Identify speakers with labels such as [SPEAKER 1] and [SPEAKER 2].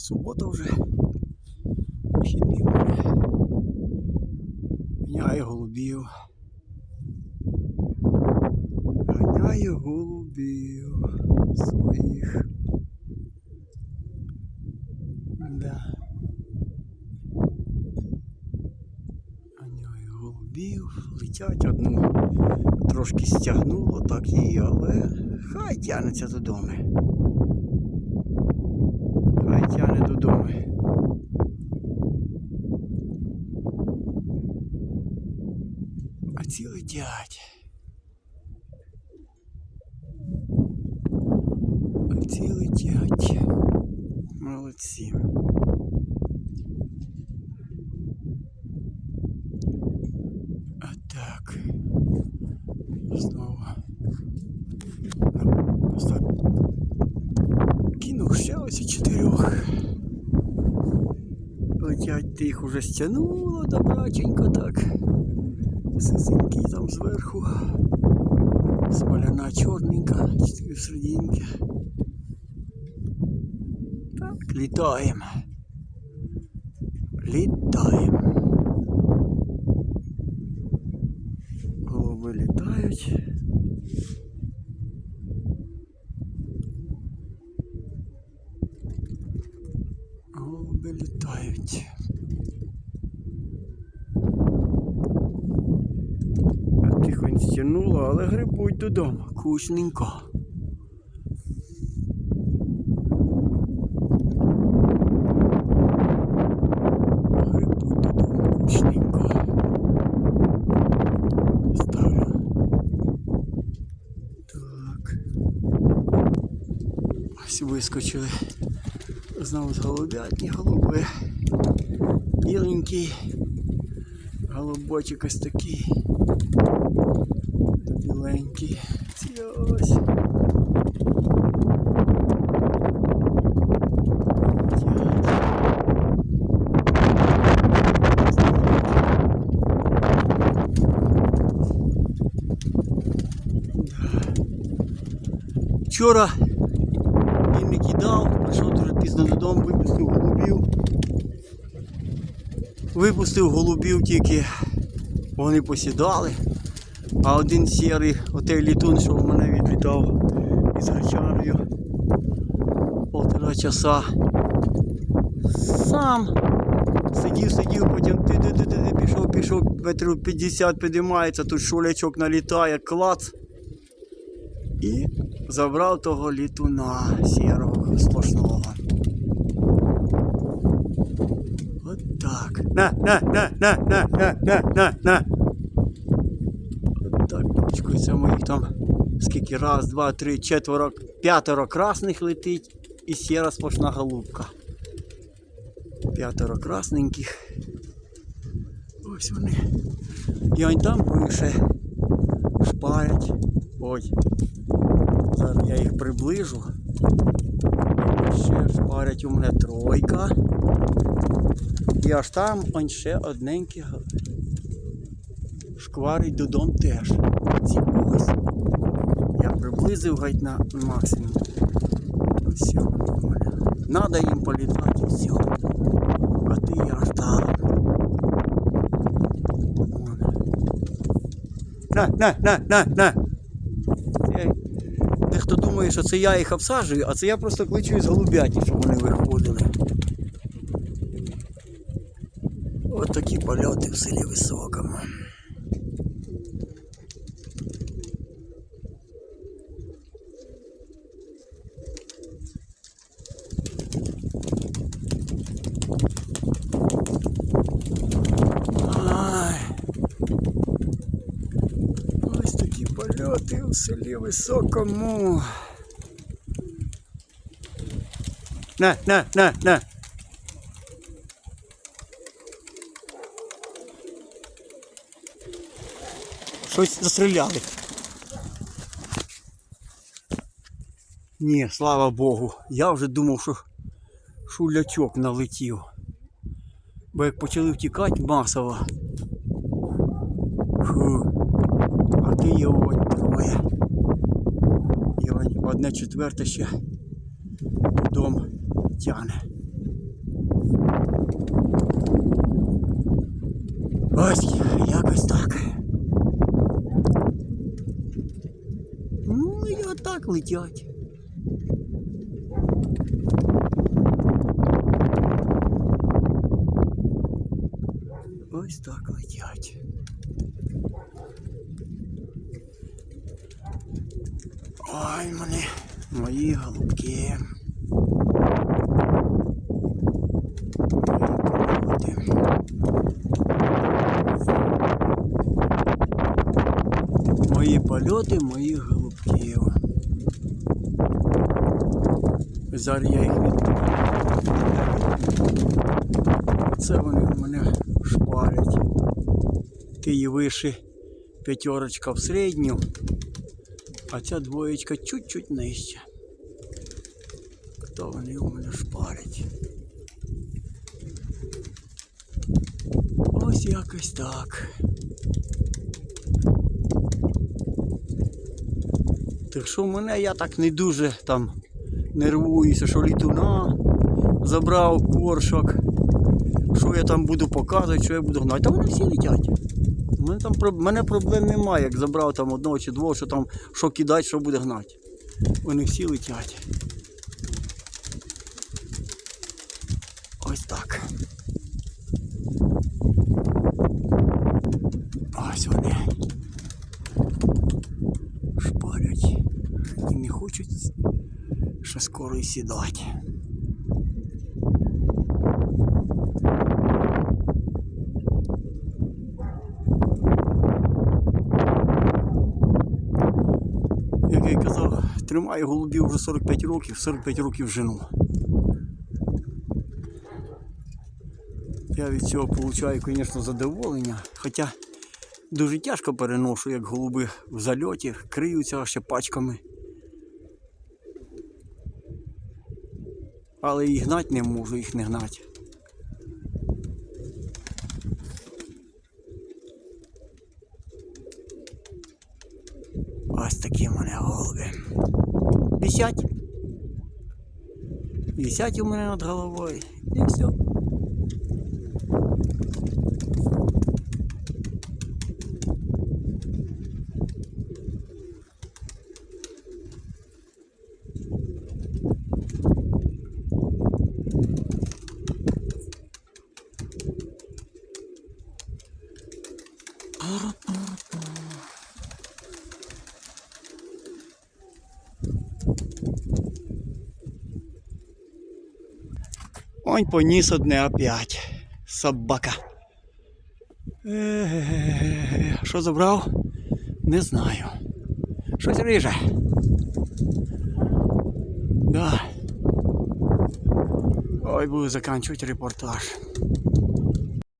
[SPEAKER 1] Субота вже. Вихідний мене. Ганяю голубів. Ганяю голубів своїх. Да. Ганяю голубів. Летять одну. Трошки стягнуло, так її, але хай тягнеться додому. Птиці летять. Птиці летять. Молодці. А так. снова Кинув ще ось чотирьох. Летять ти їх уже стянула, добраченько так Сизенький там зверху. Смоляна чорненька, чотири серединки. Так, літаємо. Літаємо. Тихо стягнуло, але грибуть додому. Кучненько. Грибуть додому кучненько. Ставлю. Так. Ось вискочили. Знову з голубятні голуби. Біленький. Голубочок ось такий. Та біленький. Ці ось. Вчора він не кидав, прийшов дуже пізно додому, випустив голубів. Випустив голубів тільки вони посідали. А один сірий, отей літун, що в мене відлітав із гачарою полтора часа. Сам сидів, сидів, потім ти ти ти ти пішов, пішов, метрів 50 підіймається, тут шулячок налітає, клац. І забрав того літуна сірого сплошного. От так. На, на, на, на, на, на, на, на, це моїх там скільки раз, два, три, четверо, п'ятеро красних летить і сіра сплошна голубка. П'ятеро красненьких. Ось вони. І он там пише. Шпарять. Ой. Зараз я їх приближу. Ще шпарять у мене тройка. І аж там ще одненький шкварить додому теж. Ці ось. Я приблизив геть на максимум. Все, нормально. Надо їм політати і все. А ти там. Вон. На, на, на, на, на. Дехто думає, що це я їх обсаджую, а це я просто кличу із голубяті, щоб вони виходили. От такі польоти в селі Високому. такі польоти у селі Високому. На, на, на, на. Щось застріляли. Ні, слава Богу. Я вже думав, що шулячок налетів. Бо як почали втікати масово. Фу. А ти його троє. Його одне четверте ще дом тягне. Ось якось так. Ну і отак летять. Ось так летять. Ой, мене, мої голубки. Мої польоти. Мої польоти моїх голубків. Зараз я їх відпущу. Це вони у мене шпарять. Києвиші п'ятерочка в середню, а ця двоєчка чуть-чуть нижче. Хто вони у мене шпарять? Ось якось так. Так що мене я так не дуже там нервуюся, що літуна забрав коршок. Що я там буду показувати, що я буду гнати. Та вони всі летять. У мене, там, мене проблем немає, як забрав там одного чи двох, що там що кидати, що буде гнати. Вони всі летять. Ось так. Ось вони. Шпарять і не хочуть ще скоро і сідати. Як я й казав, тримаю голубів вже 45 років, 45 років жену. Я від цього отримую, звісно, задоволення. Хоча дуже тяжко переношу, як голуби в зальоті, криються ще пачками. Але і гнати не можу, їх не гнати. Ось такі мене голуби. Висять. Висять у мене над головою. Ой, поніс одне опять. Собака. Е-е-е, Що забрав? Не знаю. Щось риже. Да. Ой, буду заканчивать репортаж.